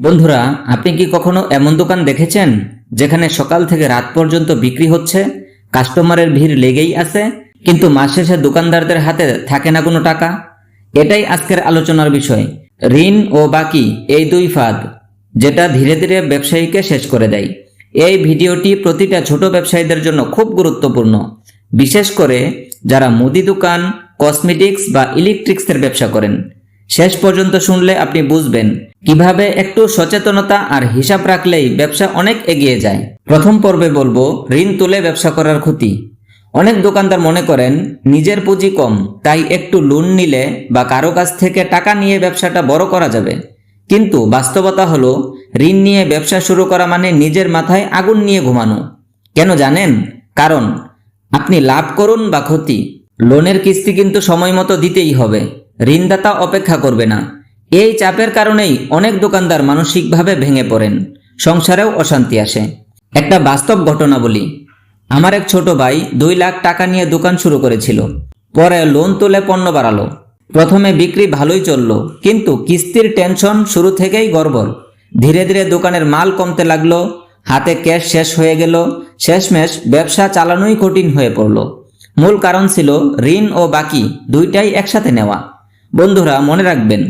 বন্ধুরা, আপনি কি কখনো এমন দোকান দেখেছেন যেখানে সকাল থেকে রাত পর্যন্ত বিক্রি হচ্ছে, কাস্টমারের ভিড় লেগেই আছে, কিন্তু মাস শেষে দোকানদারদের হাতে থাকে না কোনো টাকা? এটাই আজকের আলোচনার বিষয়। ঋণ ও বাকি এই দুই ফাঁদ, যেটা ধীরে ধীরে ব্যবসায়ীকে শেষ করে দেয়। এই ভিডিওটি প্রতিটা ছোট ব্যবসায়ীদের জন্য খুব গুরুত্বপূর্ণ। বিশেষ করে যারা মুদি দোকান, কসমেটিক্স বা ইলেকট্রিক্সের ব্যবসা করেন। শেষ পর্যন্ত শুনলে আপনি বুঝবেন কীভাবে একটু সচেতনতা আর হিসাব রাখলেই ব্যবসা অনেক এগিয়ে যায়। প্রথম পর্বে বলব, ঋণ তুলে ব্যবসা করার ক্ষতি। অনেক দোকানদার মনে করেন, নিজের পুঁজি কম, তাই একটু লোন নিলে বা কারও কাছ থেকে টাকা নিয়ে ব্যবসাটা বড় করা যাবে। কিন্তু বাস্তবতা হলো, ঋণ নিয়ে ব্যবসা শুরু করা মানে নিজের মাথায় আগুন নিয়ে ঘুমানো। কেন জানেন? কারণ আপনি লাভ করুন বা ক্ষতি। লোনের কিস্তি কিন্তু সময় মতো দিতেই হবে। ঋণদাতা অপেক্ষা করবে না। এই চাপের কারণেই অনেক দোকানদার মানসিকভাবে ভেঙে পড়েন। সংসারেও অশান্তি আসে। একটা বাস্তব ঘটনা বলি আমার এক ছোট ভাই দুই লাখ টাকা নিয়ে দোকান শুরু করেছিল। পরে লোন তুলে পণ্য বাড়ালো। প্রথমে বিক্রি ভালোই চলল, কিন্তু কিস্তির টেনশন শুরু থেকেই গড়বড়। ধীরে ধীরে দোকানের মাল কমতে লাগল, হাতে ক্যাশ শেষ হয়ে গেল, শেষমেশ ব্যবসা চালানোই কঠিন হয়ে পড়ল। মূল কারণ ছিল ঋণ ও বাকি দুইটাই একসাথে নেওয়া। বন্ধুরা, মনে রাখবেন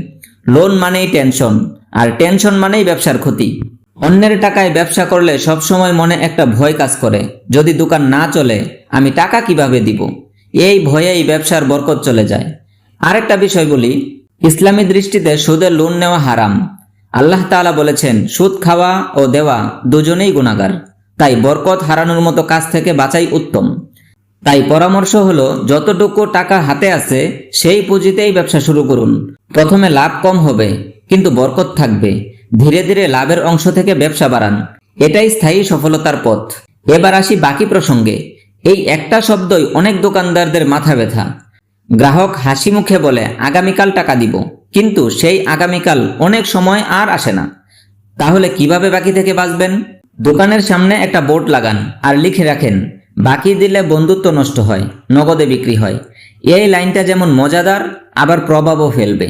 লোন মানেই টেনশন আর টেনশন মানেই ব্যবসার ক্ষতি। অন্যের টাকায় ব্যবসা করলে সবসময় মনে একটা ভয় কাজ করে, যদি দোকান না চলে, আমি টাকা কীভাবে দিব? এই ভয়েই ব্যবসার বরকত চলে যায়। আরেকটা বিষয় বলি, ইসলামী দৃষ্টিতে সুদের লোন নেওয়া হারাম। আল্লাহ তাআলা বলেছেন, সুদ খাওয়া ও দেওয়া দুজনেই গুণাগার তাই বরকত হারানোর মতো কাজ থেকে বাঁচাই উত্তম। তাই পরামর্শ হলো, যতটুকু টাকা হাতে আছে, সেই পুঁজিতেই ব্যবসা শুরু করুন। প্রথমে লাভ কম হবে, কিন্তু বরকত থাকবে। ধীরে ধীরে লাভের অংশ থেকে ব্যবসা বাড়ান। এটাই স্থায়ী সফলতার পথ। এবার আসি বাকি প্রসঙ্গে। এই একটা শব্দই অনেক দোকানদারদের মাথা ব্যথা। গ্রাহক হাসি মুখে বলে, আগামীকাল টাকা দিব। কিন্তু সেই আগামীকাল অনেক সময় আর আসে না। তাহলে কীভাবে বাকি থেকে বাঁচবেন? দোকানের সামনে একটা বোর্ড লাগান আর লিখে রাখেন বাকি দিলে বন্ধুত্ব নষ্ট হয়, নগদে বিক্রি হয়। এই লাইনটা যেমন মজাদার, আবার প্রভাবও ফেলবে।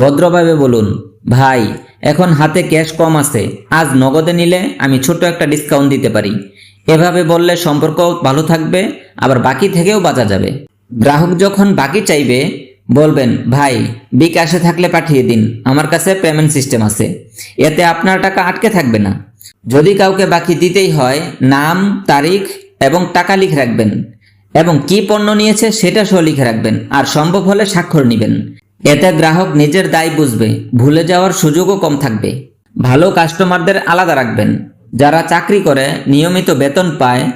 ভদ্রভাবে বলুন, ভাই, এখন হাতে ক্যাশ কম আছে, আজ নগদে নিলে আমি ছোট একটা ডিসকাউন্ট দিতে পারি। এভাবে বললে সম্পর্ক ভালো থাকবে, আবার বাকি থেকেও বাঁচা যাবে। গ্রাহক যখন বাকি চাইবে, বলবেন, ভাই, বিকাশে থাকলে পাঠিয়ে দিন, আমার কাছে পেমেন্ট সিস্টেম আছে, এতে আপনার টাকা আটকে থাকবে না। যদি কাউকে বাকি দিতেই হয়, নাম, তারিখ এবং টাকা লিখে রাখবেন। এবং কি পণ্য নিয়েছে সেটা সহ লিখে রাখবেন, আর সম্ভব হলে স্বাক্ষর নেবেন। এতে গ্রাহক নিজের দায় বুঝবে, ভুলে যাওয়ার সুযোগও কম থাকবে। ভালো কাস্টমারদের আলাদা রাখবেন। যারা চাকরি করে, নিয়মিত বেতন পায়,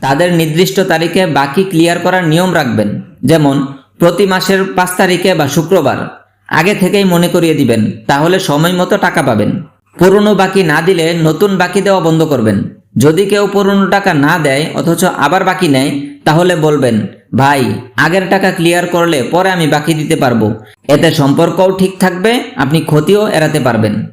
তাদের নির্দিষ্ট তারিখে বাকি ক্লিয়ার করার নিয়ম রাখবেন। যেমন, প্রতি মাসের পাঁচ তারিখে বা শুক্রবার। আগে থেকেই মনে করিয়ে দিবেন, তাহলে সময় মতো টাকা পাবেন। পুরনো বাকি না দিলে নতুন বাকি দেওয়া বন্ধ করবেন। যদি কেউ পুরনো টাকা না দেয় অথচ আবার বাকি নেয়, তাহলে বলবেন, ভাই, আগের টাকা ক্লিয়ার করলে পরে আমি বাকি দিতে পারব। এতে সম্পর্কও ঠিক থাকবে, আপনি ক্ষতিও এড়াতে পারবেন।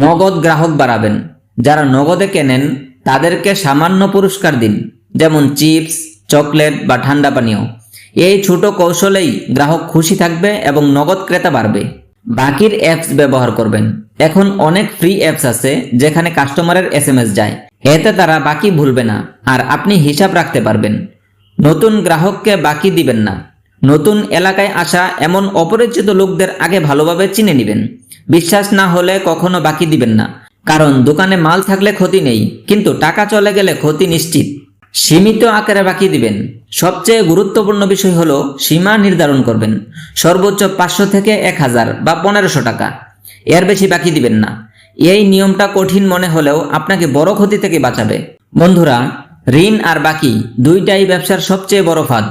নগদ গ্রাহক বাড়াবেন। যারা নগদে কেনেন, তাদেরকে সামান্য পুরস্কার দিন, যেমন চিপস, চকলেট বা ঠান্ডা পানীয়। এই ছোট কৌশলেই গ্রাহক খুশি থাকবে এবং নগদ ক্রেতা বাড়বে। বাকির অ্যাপস ব্যবহার করবেন। এখন অনেক ফ্রি অ্যাপস আছে, যেখানে কাস্টমারের এস যায়। এতে তারা বাকি ভুলবে না, আর আপনি হিসাব রাখতে পারবেন। নতুন গ্রাহককে বাকি দিবেন না। নতুন এলাকায় আসা এমন অপরিচিত লোকদের আগে ভালোভাবে চিনে নেবেন। বিশ্বাস না হলে কখনো বাকি দিবেন না। কারণ দোকানে মাল থাকলে ক্ষতি নেই, কিন্তু টাকা চলে গেলে ক্ষতি নিশ্চিত। সীমিত আকারে বাকি দিবেন। সবচেয়ে গুরুত্বপূর্ণ বিষয় হলো সীমা নির্ধারণ করবেন। সর্বোচ্চ পাঁচশো থেকে এক হাজার বা পনেরোশো টাকা। এর বেশি বাকি দিবেন না। এই নিয়মটা কঠিন মনে হলেও আপনাকে বড় ক্ষতি থেকে বাঁচাবে। বন্ধুরা, ঋণ আর বাকি দুইটাই ব্যবসার সবচেয়ে বড় ফাঁদ।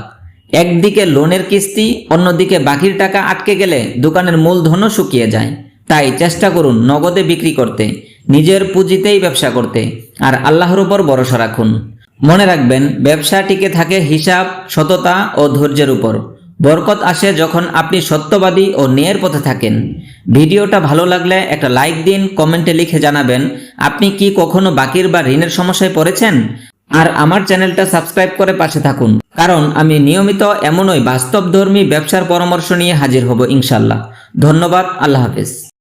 একদিকে লোনের কিস্তি, অন্যদিকে বাকির টাকা আটকে গেলে দোকানের মূলধনও শুকিয়ে যায়। তাই চেষ্টা করুন নগদে বিক্রি করতে, নিজের পুঁজিতেই ব্যবসা করতে, আর আল্লাহর উপর ভরসা রাখুন। মনে রাখবেন, ব্যবসা টিকে থাকে হিসাব, সততা ও ধৈর্যের উপর। বরকত আসে যখন আপনি সত্যবাদী ও ন্যায়ের পথে থাকেন। ভিডিওটা ভালো লাগলে একটা লাইক দিন, কমেন্টে লিখে জানাবেন, আপনি কি কখনো বাকির বা ঋণের সমস্যায় পড়েছেন? আর আমার চ্যানেলটা সাবস্ক্রাইব করে পাশে থাকুন, কারণ আমি নিয়মিত এমনই বাস্তবধর্মী ব্যবসার পরামর্শ নিয়ে হাজির হব ইনশাল্লাহ। ধন্যবাদ, আল্লাহ হাফেজ।